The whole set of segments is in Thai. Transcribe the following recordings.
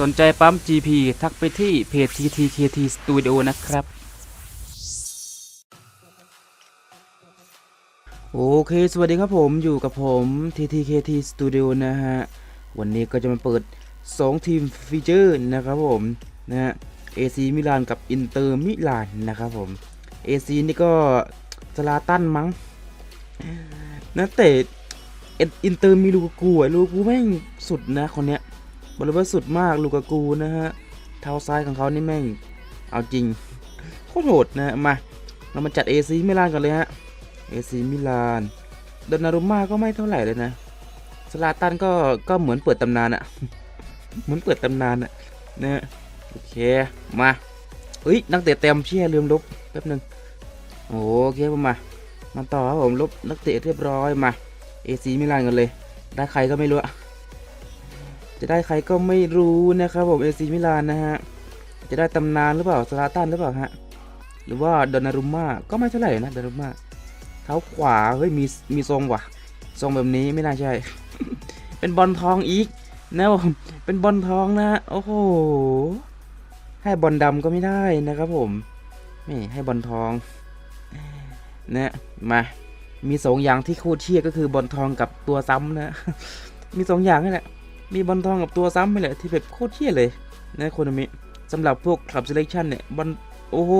สนใจปั๊ม GP ทักไปที่เพจ TTKT Studio นะครับ โอเค สวัสดีครับผมอยู่กับผม TTKT Studio นะฮะ วันนี้ก็จะมาเปิด 2 ทีมฟีเจอร์นะครับผมนะฮะ AC มิลานกับอินเตอร์มิลานนะครับผม AC นี่ก็สลาตันมั้งนะแต่อินเตอร์มีลูกกูอะลูกกูแม่งสุดนะคนเนี้ย บอกเลยว่าสุดมากลูกากูนะฮะเท้าซ้ายของเขานี่แม่ง เอาจริงโคตรโหดนะมา เรามาจัด AC มิลานกันเลยฮะ AC มิลานดอนนารุม่าก็ไม่เท่าไหร่เลยนะสลาตันก็ก็เหมือนเปิดตำนานอะเหมือนเปิดตำนานอะนะฮะโอเคมาเฮ้ยนักเตะเต็มเชี่ยลืมลบแป๊บนึงโอเคมมามาต่อครับผมลบนักเตะเรียบร้อยมา AC มิลานกันเลย ได้ใครก็ไม่รู้อะ จะได้ใครก็ไม่รู้นะครับผม AC มิลานนะฮะ จะได้ตำนานหรือเปล่าสลาตันหรือเปล่าฮะ หรือว่าดอนนารุม่าก็ไม่เท่าไหร่นะดอนนารุม่าเท้าขวาเฮ้ยมีมีทรงว่ะ ทรงแบบนี้ไม่น่าใช่ เป็นบอลทองอีกนะผมเป็นบอลทองนะโอ้โหให้บอลดำก็ไม่ได้นะครับผมนี่ให้บอลทองนะมา มีสองอย่างที่คตรเชี่ยก็คือบอลทองกับตัวซ้ำนะ มีสองอย่างนี่แหละ มีบอลทองกับตัวซ้ำนี่แหละที่แบบโคตรเชี่ยเลยนะโคนมิสำหรับพวกคลับเซเลคชั่นเนี่ยบอลโอ้โห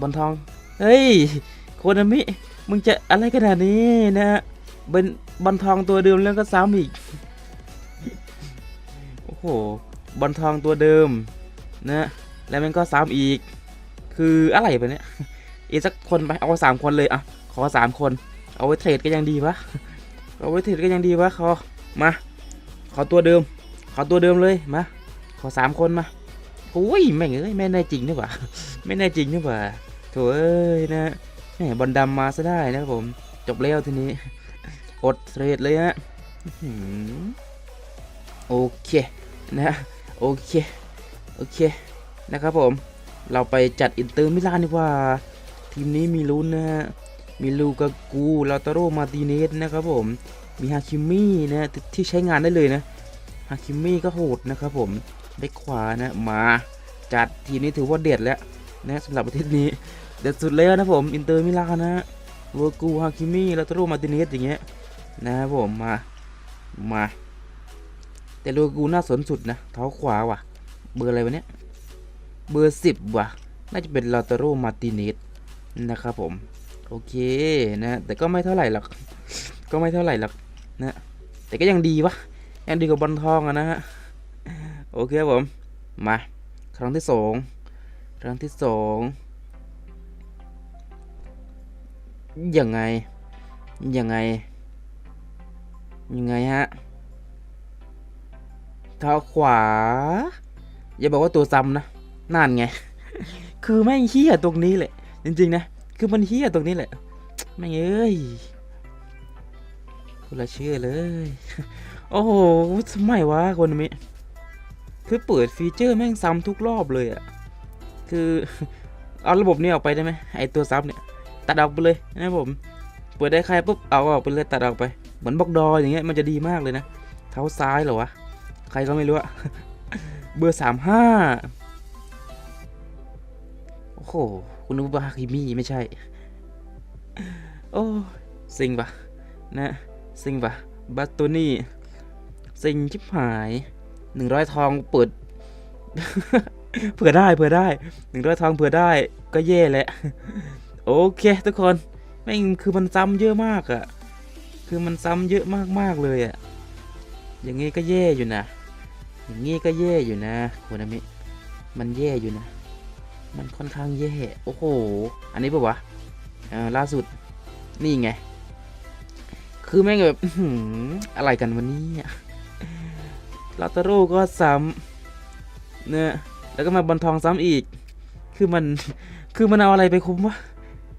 บอลทอง เฮ้ยโคนามิ มึงจะอะไรขนาดนี้นะฮะเป็นบอลทองตัวเดิมแล้วก็ซ้ำอีก โอ้โห บอลทองตัวเดิมนะ แล้วมันก็ซ้ำอีก คืออะไรไปเนี่ย อีกสักคนไป เอาสามคนเลยอะ ขอสามคน เอาไว้เทรดก็ยังดีวะ เอาไว้เทรดก็ยังดีวะขอมา ขอตัวเดิม ขอตัวเดิมเลยมาขอสามคนมาโอ้ยแม่งเอ้ยไม่แน่จริงนี่หว่าไม่แน่จริงนี่หว่าโถเอ้ยนะแหมบอลดำมาซะได้นะครับผมจบแล้วทีนี้ อดเทรดเลยฮะโอเคนะโอเคโอเคนะครับผม เราไปจัดอินเตอร์มิลานดีกว่า ทีมนี้มีลุ้นนะฮะ มีลูกากูลาตาโรมาติเนสนะครับผม มีฮาคิมี่นะที่ที่ใช้งานได้เลยนะ ฮาคิมี่ก็โหดนะครับผม ได้ขวานะมาจัดทีนี้ถือว่าเด็ดแล้วนะสำหรับประเทศนี้ เด็ดสุดแล้วนะผมอินเตอร์มิลานนะเวอร์กูฮาคิมิลาตโรมาติเนสอย่างเงี้ยนะครับผมมามา แต่ลูกูน่าสนสุดนะเท้าขวาว่ะ เบอร์อะไรวะเนี้ยเบอร์สิบว่ะ น่าจะเป็นลาตโรมาติเนสนะครับผม โอเคนะแต่ก็ไม่เท่าไหร่หรอกก็ไม่เท่าไหร่หรอกนะแต่ก็ยังดีวะยังดีกว่าบอลทองอะนะฮะโอเคครับผมมาครั้งที่สองครั้งที่สองยังไงยังไงยังไงฮะเท้าขวา อย่าบอกว่าตัวซ้ำนะนั่นไง คือแม่งเฮี้ยตรงนี้แหละ จริง ๆ นะ คือมันเฮี้ยตรงนี้แหละแม่งเอ้ยคนละเชื่อเลย โอ้โหทำไมวะคนนี้คือเปิดฟีเจอร์แม่งซ้ำทุกรอบเลยอะคือเอาระบบนี้ออกไปได้ไหมไอตัวซ้ำเนี่ย ตัดออกไปเลยนะผม เปิดได้ใครปุ๊บเอาออกไปเลยตัดออกไป เหมือนบล็อกดออย่างเงี้ยมันจะดีมากเลยนะ เท้าซ้ายเหรอวะ ใครก็ไม่รู้อะเบอร์สามห้าโอ้โห คุณนึกว่าฮาคิมี่ไม่ใช่ โอ้ซิงปะนะซิงปะบัตโตนี่ซิงชิบหายหนึ่งร้อยทองเปิดเผื่อได้เผื่อได้หนึ่งร้อยทองเผื่อได้ก็แย่แหละโอเค ทุกคนแม่งคือมันซ้ำเยอะมากอะคือมันซ้ำเยอะมากๆเลยอะอย่างงี้ก็แย่อยู่นะ อย่างงี้ก็แย่อยู่นะโคนามิมันแย่อยู่นะ มันค่อนข้างแย่โอ้โห อันนี้ปะวะเอ่าล่าสุด นี่ไง คือแม่งแบบอื้อหืออะไรกันวันนี้ลาตาโร่ก็ซ้ำเนี่ยแล้วก็มาบอลทองซ้ำอีก คือมัน คือมันเอาอะไรไปคุ้มวะ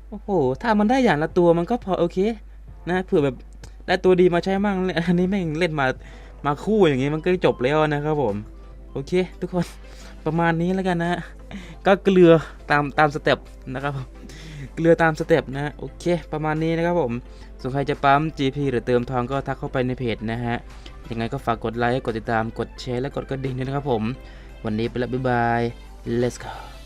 โอ้โห ถ้ามันได้อย่างละตัวมันก็พอโอเค นะ เผื่อแบบได้ตัวดีมาใช้มั่งอันนี้แม่งเล่นมา มาคู่อย่างงี้มันก็จบแล้วนะครับผม โอเค ทุกคน ประมาณนี้แล้วกันนะ ก็เกลือตามตามสเต็ปนะครับผมเกลือตามสเต็ปนะโอเค ประมาณนี้นะครับผมส่วนใครจะปั๊ม GP หรือเติมทองก็ทักเข้าไปในเพจนะฮะยังไงก็ฝากกดไลค์กดติดตามกดแชร์และกดกระดิ่งด้วยนะครับผม วันนี้ไปแล้วบ๊ายบาย let's go